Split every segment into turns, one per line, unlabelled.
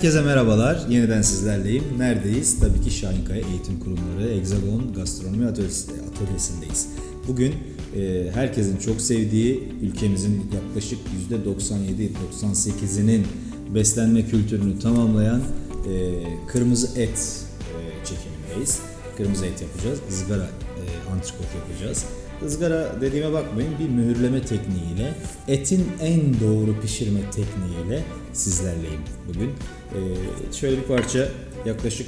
Herkese merhabalar. Yeniden sizlerleyim. Neredeyiz? Tabii ki Şahinkaya Eğitim Kurumları Egzagon Gastronomi Atölyesi- Atölyesi'ndeyiz. Bugün e, herkesin çok sevdiği ülkemizin yaklaşık %97-98'inin beslenme kültürünü tamamlayan e, kırmızı et e, çekimindeyiz. Kırmızı et yapacağız. ızgara e, antrikot yapacağız. Izgara dediğime bakmayın bir mühürleme tekniğiyle etin en doğru pişirme tekniğiyle sizlerleyim bugün. Ee, şöyle bir parça yaklaşık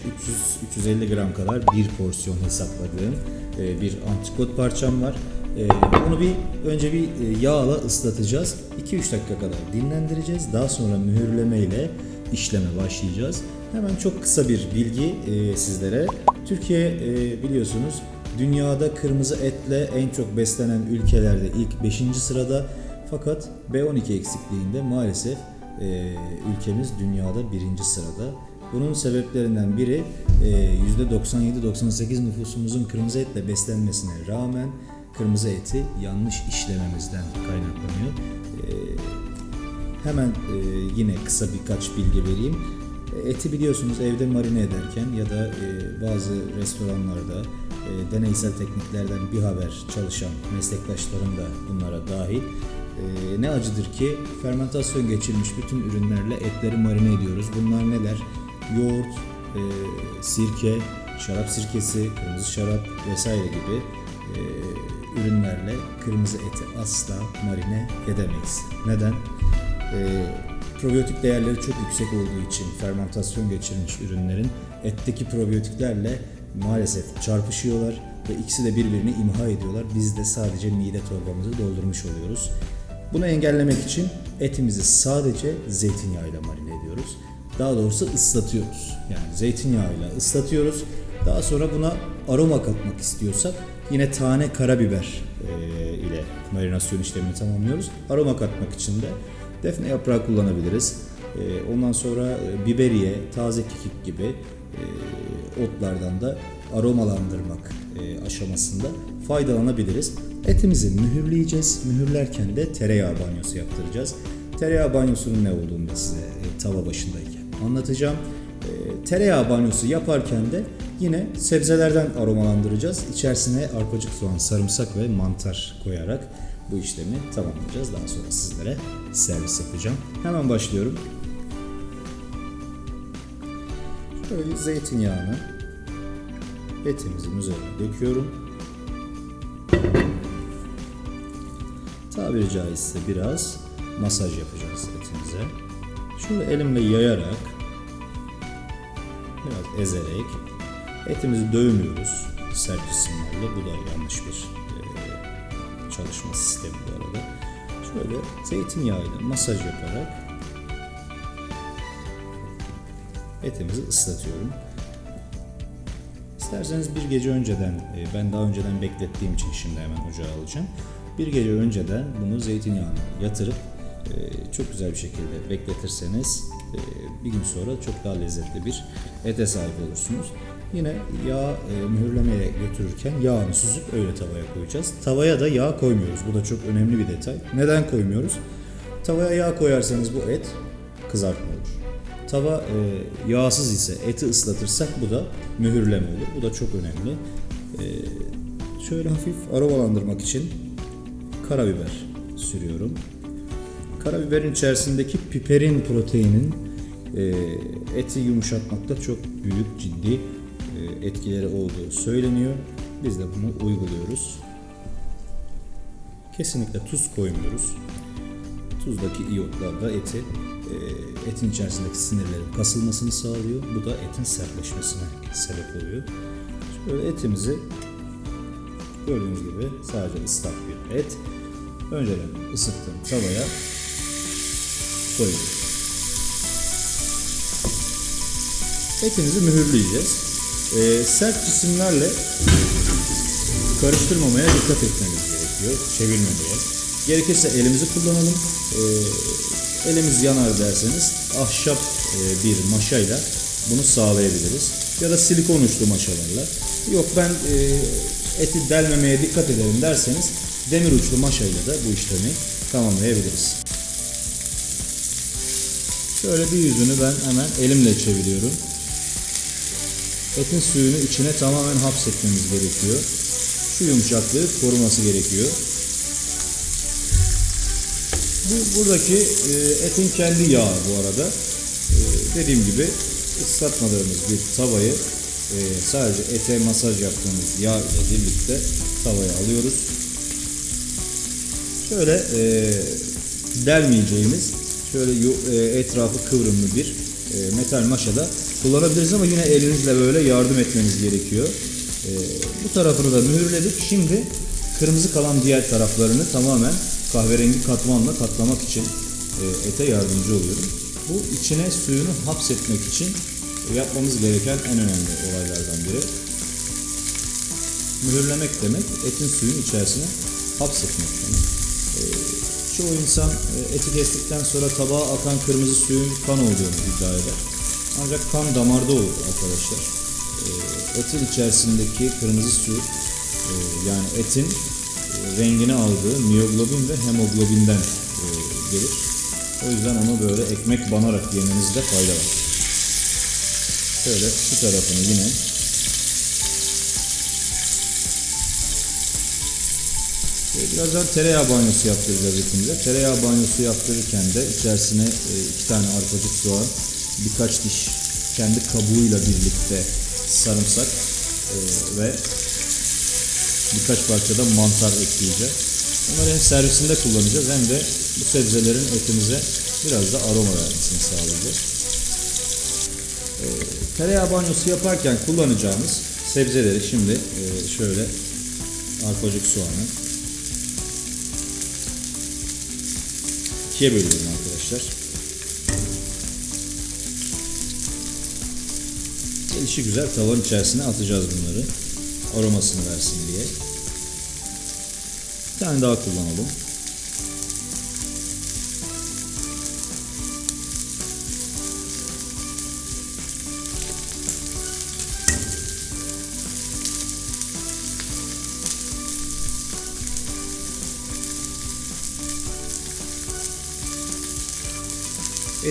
300-350 gram kadar bir porsiyon hesapladığım e, bir antrikot parçam var. Ee, bunu bir önce bir e, yağla ıslatacağız. 2-3 dakika kadar dinlendireceğiz. Daha sonra mühürlemeyle işleme başlayacağız. Hemen çok kısa bir bilgi e, sizlere. Türkiye e, biliyorsunuz dünyada kırmızı etle en çok beslenen ülkelerde ilk 5. sırada. Fakat B12 eksikliğinde maalesef e, ülkemiz dünyada birinci sırada. Bunun sebeplerinden biri e, %97-98 nüfusumuzun kırmızı etle beslenmesine rağmen kırmızı eti yanlış işlememizden kaynaklanıyor. E, Hemen e, yine kısa birkaç bilgi vereyim. Eti biliyorsunuz evde marine ederken ya da e, bazı restoranlarda e, deneysel tekniklerden bir haber çalışan meslektaşlarım da bunlara dahil. E, ne acıdır ki fermentasyon geçirmiş bütün ürünlerle etleri marine ediyoruz. Bunlar neler? Yoğurt, sirke, şarap sirkesi, kırmızı şarap vesaire gibi ürünlerle kırmızı eti asla marine edemeyiz. Neden? Probiyotik değerleri çok yüksek olduğu için fermentasyon geçirmiş ürünlerin etteki probiyotiklerle maalesef çarpışıyorlar ve ikisi de birbirini imha ediyorlar. Biz de sadece mide torbamızı doldurmuş oluyoruz. Bunu engellemek için etimizi sadece zeytinyağıyla marine ediyoruz. Daha doğrusu ıslatıyoruz. Yani zeytinyağıyla ıslatıyoruz. Daha sonra buna aroma katmak istiyorsak yine tane karabiber ile marinasyon işlemini tamamlıyoruz. Aroma katmak için de defne yaprağı kullanabiliriz. E, ondan sonra e, biberiye, taze kekik gibi e, otlardan da aromalandırmak e, aşamasında faydalanabiliriz. Etimizi mühürleyeceğiz. Mühürlerken de tereyağı banyosu yaptıracağız. Tereyağı banyosunun ne olduğunu da size tava başındayken anlatacağım. Tereyağı banyosu yaparken de yine sebzelerden aromalandıracağız. İçerisine arpacık soğan, sarımsak ve mantar koyarak bu işlemi tamamlayacağız. Daha sonra sizlere servis yapacağım. Hemen başlıyorum. Şöyle zeytinyağını etimizin üzerine döküyorum. Tabiri caizse biraz masaj yapacağız etimize. Şöyle elimle yayarak biraz ezerek etimizi dövmüyoruz sert cisimlerle. Bu da yanlış bir çalışma sistemi bu arada. Şöyle zeytinyağıyla masaj yaparak etimizi ıslatıyorum. İsterseniz bir gece önceden, e, ben daha önceden beklettiğim için şimdi hemen ocağa alacağım. Bir gece önceden bunu zeytinyağına yatırıp e, çok güzel bir şekilde bekletirseniz e, bir gün sonra çok daha lezzetli bir ete sahip olursunuz. Yine yağ e, mühürlemeye götürürken yağını süzüp öyle tavaya koyacağız. Tavaya da yağ koymuyoruz. Bu da çok önemli bir detay. Neden koymuyoruz? Tavaya yağ koyarsanız bu et kızartma olur. Tava e, yağsız ise eti ıslatırsak bu da mühürleme olur. Bu da çok önemli. E, şöyle hafif aromalandırmak için karabiber sürüyorum. Karabiberin içerisindeki piperin proteinin e, eti yumuşatmakta çok büyük ciddi etkileri olduğu söyleniyor. Biz de bunu uyguluyoruz. Kesinlikle tuz koymuyoruz. Tuzdaki iyotlar da eti e, etin içerisindeki sinirlerin kasılmasını sağlıyor. Bu da etin sertleşmesine sebep oluyor. Şöyle etimizi gördüğünüz gibi sadece ıslak bir et. Önceden ısıttığım tavaya koyuyorum. Etimizi mühürleyeceğiz. E, sert cisimlerle karıştırmamaya dikkat etmemiz gerekiyor. Çevirmemeye. Gerekirse elimizi kullanalım. Ee, elimiz yanar derseniz ahşap e, bir maşayla bunu sağlayabiliriz. Ya da silikon uçlu maşalarla. Yok ben e, eti delmemeye dikkat ederim derseniz demir uçlu maşayla da bu işlemi tamamlayabiliriz. Şöyle bir yüzünü ben hemen elimle çeviriyorum. Etin suyunu içine tamamen hapsetmemiz gerekiyor. Şu yumuşaklığı koruması gerekiyor. Bu buradaki e, etin kendi yağı bu arada. E, dediğim gibi ıslatmadığımız bir tavayı e, sadece ete masaj yaptığımız yağ ile birlikte tavaya alıyoruz. Şöyle delmeyeceğimiz şöyle etrafı kıvrımlı bir e, metal maşada kullanabiliriz ama yine elinizle böyle yardım etmeniz gerekiyor. E, bu tarafını da mühürledik. Şimdi kırmızı kalan diğer taraflarını tamamen kahverengi katmanla katlamak için e, ete yardımcı oluyorum. Bu içine suyunu hapsetmek için yapmamız gereken en önemli olaylardan biri. Mühürlemek demek etin suyun içerisine hapsetmek demek. Çoğu insan e, eti kestikten sonra tabağa akan kırmızı suyun kan olduğunu iddia eder. Ancak kan damarda olur arkadaşlar. Ee, etin içerisindeki kırmızı su e, yani etin e, rengini aldığı miyoglobin ve hemoglobinden e, gelir. O yüzden onu böyle ekmek banarak yemenizde fayda var. Şöyle şu tarafını yine Birazdan tereyağı banyosu yaptıracağız etimize. Tereyağı banyosu yaptırırken de içerisine e, iki tane arpacık soğan, birkaç diş kendi kabuğuyla birlikte sarımsak e, ve birkaç parça da mantar ekleyeceğiz. Bunları hem servisinde kullanacağız hem de bu sebzelerin etimize biraz da aroma vermesini sağlayacağız. E, tereyağı banyosu yaparken kullanacağımız sebzeleri şimdi e, şöyle arpacık soğanı, ikiye bölüyorum arkadaşlar. Gelişi güzel tavanın içerisine atacağız bunları. Aromasını versin diye. Bir tane daha kullanalım.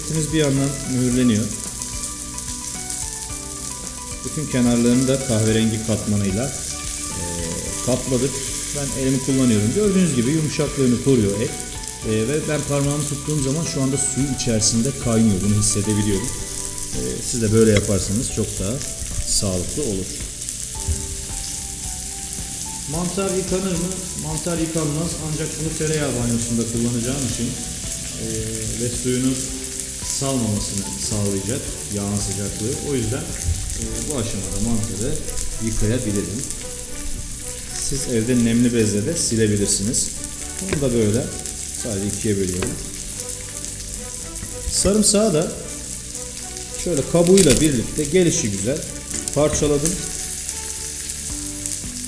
Etimiz bir yandan mühürleniyor. Bütün kenarlarını da kahverengi katmanıyla e, kapladık. Ben elimi kullanıyorum. Gördüğünüz gibi yumuşaklığını koruyor et. E, ve ben parmağımı tuttuğum zaman şu anda suyu içerisinde kaynıyor. Bunu hissedebiliyorum. E, siz de böyle yaparsanız çok daha sağlıklı olur. Mantar yıkanır mı? Mantar yıkanmaz ancak bunu tereyağı banyosunda kullanacağım için e, ve suyunu salmamasını sağlayacak yağın sıcaklığı. O yüzden e, bu aşamada mantarı yıkayabilirim. Siz evde nemli bezle de silebilirsiniz. Bunu da böyle sadece ikiye bölüyorum. Sarımsağı da şöyle kabuğuyla birlikte gelişi güzel parçaladım.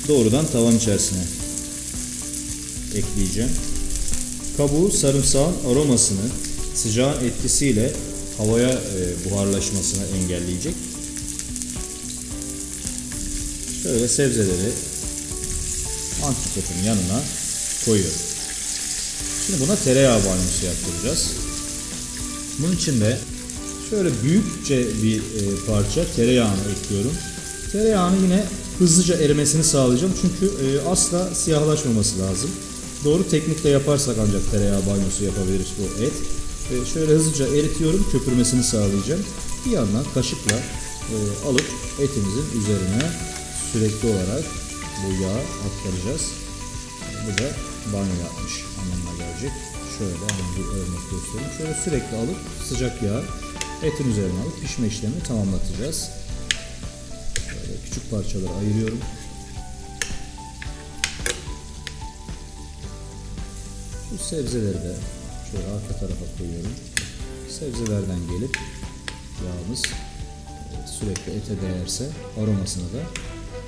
Doğrudan tavan içerisine ekleyeceğim. Kabuğu sarımsağın aromasını sıcağın etkisiyle havaya e, buharlaşmasını engelleyecek. Şöyle sebzeleri antrikotun yanına koyuyorum. Şimdi buna tereyağı banyosu yaptıracağız. Bunun için de şöyle büyükçe bir e, parça tereyağını ekliyorum. Tereyağını yine hızlıca erimesini sağlayacağım çünkü e, asla siyahlaşmaması lazım. Doğru teknikle yaparsak ancak tereyağı banyosu yapabiliriz bu et. E, şöyle hızlıca eritiyorum, köpürmesini sağlayacağım. Bir yandan kaşıkla e, alıp etimizin üzerine sürekli olarak bu yağı aktaracağız. Bu da banyo yapmış anlamına gelecek. Şöyle hemen bir örnek göstereyim. Şöyle sürekli alıp sıcak yağı etin üzerine alıp pişme işlemini tamamlatacağız. Böyle küçük parçalara ayırıyorum. Şu sebzeleri de şöyle arka tarafa koyuyorum. Sebzelerden gelip yağımız e, sürekli ete değerse aromasını da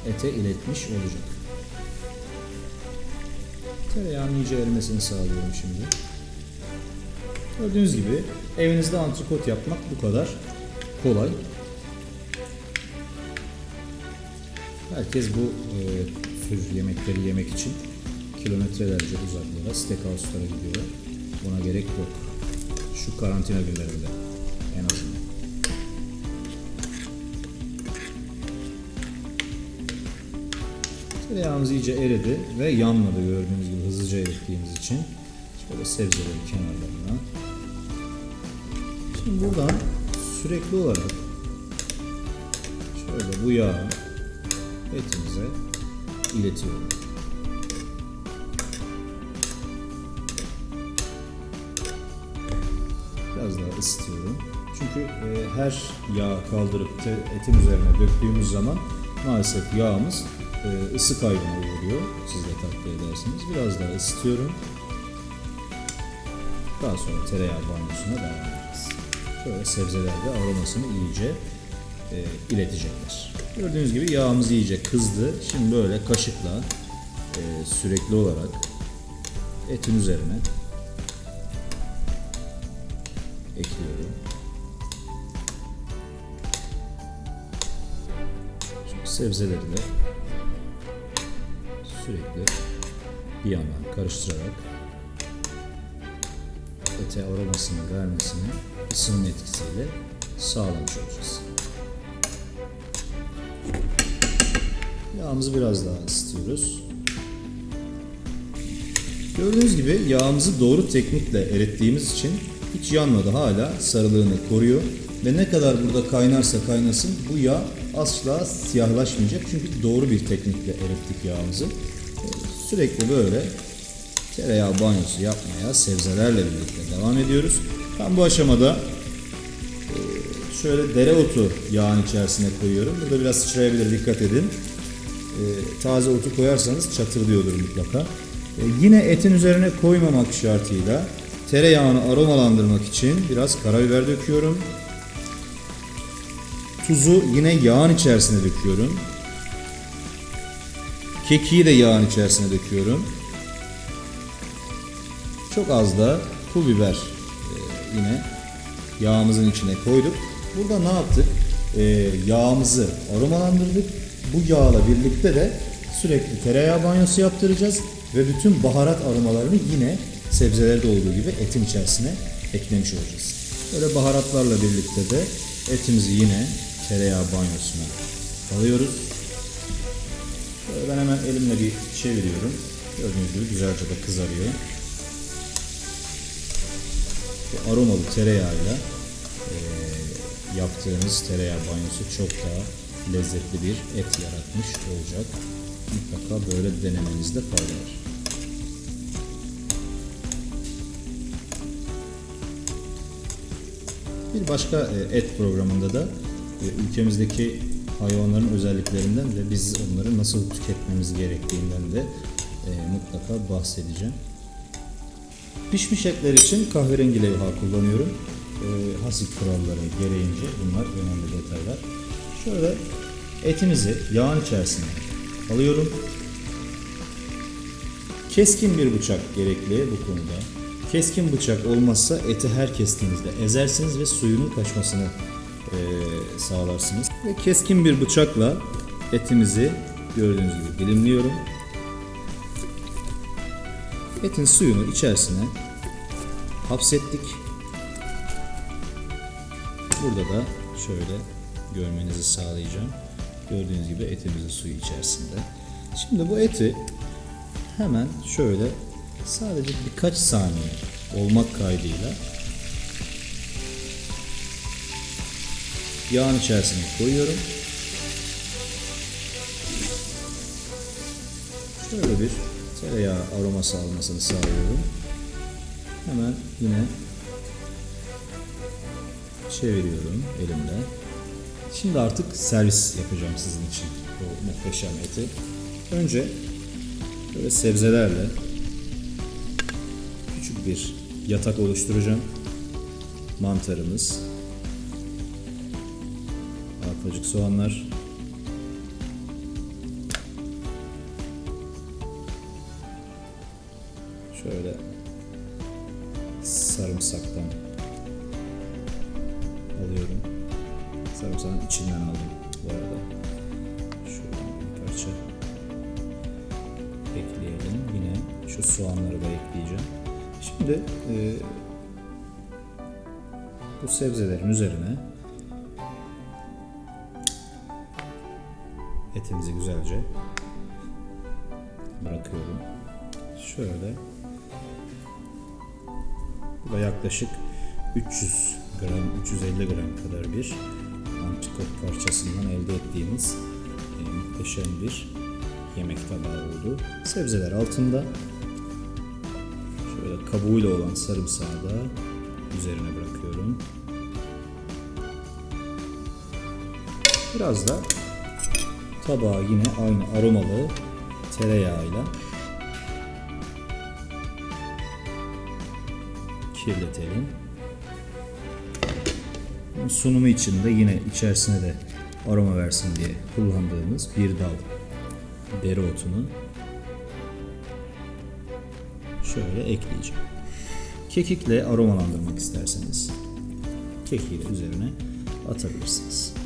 ete iletmiş olacak. Tereyağının iyice erimesini sağlıyorum şimdi. Gördüğünüz gibi evinizde antrikot yapmak bu kadar kolay. Herkes bu e, tür yemekleri yemek için kilometrelerce uzaklara, steakhouse'lara gidiyor. Buna gerek yok. Şu karantina günlerinde. en azından. Tereyağımız iyice eridi ve yanmadı gördüğünüz gibi hızlıca erittiğimiz için. Şöyle sebzeleri kenarlarına. Şimdi buradan sürekli olarak şöyle bu yağı etimize iletiyorum. Isıtıyorum. Çünkü e, her yağ kaldırıp te- etin üzerine döktüğümüz zaman maalesef yağımız e, ısı kaybına uğruyor. Siz de takdir edersiniz. Biraz daha ısıtıyorum. Daha sonra tereyağı banyosuna devam edeceğiz. Şöyle sebzeler de aromasını iyice e, iletecekler. Gördüğünüz gibi yağımız iyice kızdı. Şimdi böyle kaşıkla e, sürekli olarak etin üzerine Şimdi sebzeleri de sürekli bir yandan karıştırarak ete aromasını vermesini ısının etkisiyle sağlamış olacağız. Yağımızı biraz daha ısıtıyoruz. Gördüğünüz gibi yağımızı doğru teknikle erittiğimiz için hiç yanmadı. Hala sarılığını koruyor. Ve ne kadar burada kaynarsa kaynasın bu yağ asla siyahlaşmayacak. Çünkü doğru bir teknikle erittik yağımızı. Ee, Sürekli böyle tereyağı banyosu yapmaya sebzelerle birlikte devam ediyoruz. Ben bu aşamada e, şöyle dereotu yağın içerisine koyuyorum. Burada biraz sıçrayabilir dikkat edin. E, taze otu koyarsanız çatırdıyordur mutlaka. E, yine etin üzerine koymamak şartıyla tereyağını aromalandırmak için biraz karabiber döküyorum. Tuzu yine yağın içerisine döküyorum. Kekiği de yağın içerisine döküyorum. Çok az da pul biber e, yine yağımızın içine koyduk. Burada ne yaptık? E, yağımızı aromalandırdık. Bu yağla birlikte de sürekli tereyağı banyosu yaptıracağız ve bütün baharat aromalarını yine sebzelerde olduğu gibi etin içerisine eklemiş olacağız. Böyle baharatlarla birlikte de etimizi yine tereyağı banyosuna alıyoruz. Böyle ben hemen elimle bir çeviriyorum. Gördüğünüz gibi güzelce de kızarıyor. Bu aromalı tereyağıyla eee yaptığınız tereyağı banyosu çok daha lezzetli bir et yaratmış olacak. Mutlaka böyle denemenizde fayda var. Bir başka e, et programında da e, ülkemizdeki hayvanların özelliklerinden ve biz onları nasıl tüketmemiz gerektiğinden de e, mutlaka bahsedeceğim. Pişmiş etler için kahverengi levha kullanıyorum. E, hasip kuralları gereğince bunlar önemli detaylar. Şöyle etimizi yağın içerisine alıyorum. Keskin bir bıçak gerekli bu konuda. Keskin bıçak olmazsa eti her kestiğinizde ezersiniz ve suyunun kaçmasını eee, sağlarsınız. Ve keskin bir bıçakla etimizi gördüğünüz gibi dilimliyorum. Etin suyunu içerisine hapsettik. Burada da şöyle görmenizi sağlayacağım. Gördüğünüz gibi etimizin suyu içerisinde. Şimdi bu eti hemen şöyle sadece birkaç saniye olmak kaydıyla yağın içerisine koyuyorum. Şöyle bir tereyağı aroması almasını sağlıyorum. Hemen yine çeviriyorum elimle. Şimdi artık servis yapacağım sizin için bu muhteşem eti. Önce böyle sebzelerle küçük bir yatak oluşturacağım. Mantarımız, arpacık soğanlar, şöyle sarımsaktan alıyorum. Sarımsağın içinden aldım bu arada. Şuradan bir parça ekleyelim. Yine şu soğanları da ekleyeceğim. Şimdi e, bu sebzelerin üzerine etimizi güzelce bırakıyorum. Şöyle bu da yaklaşık 300 gram, 350 gram kadar bir antrikot parçasından elde ettiğimiz e, muhteşem bir yemek tabağı oldu. Sebzeler altında. Şöyle kabuğuyla olan sarımsağı da üzerine bırakıyorum. Biraz da tabağı yine aynı aromalı tereyağıyla kirletelim. Sunumu için de yine içerisine de aroma versin diye kullandığımız bir dal dereotunu şöyle ekleyeceğim. Kekikle aromalandırmak isterseniz kekiği de üzerine atabilirsiniz.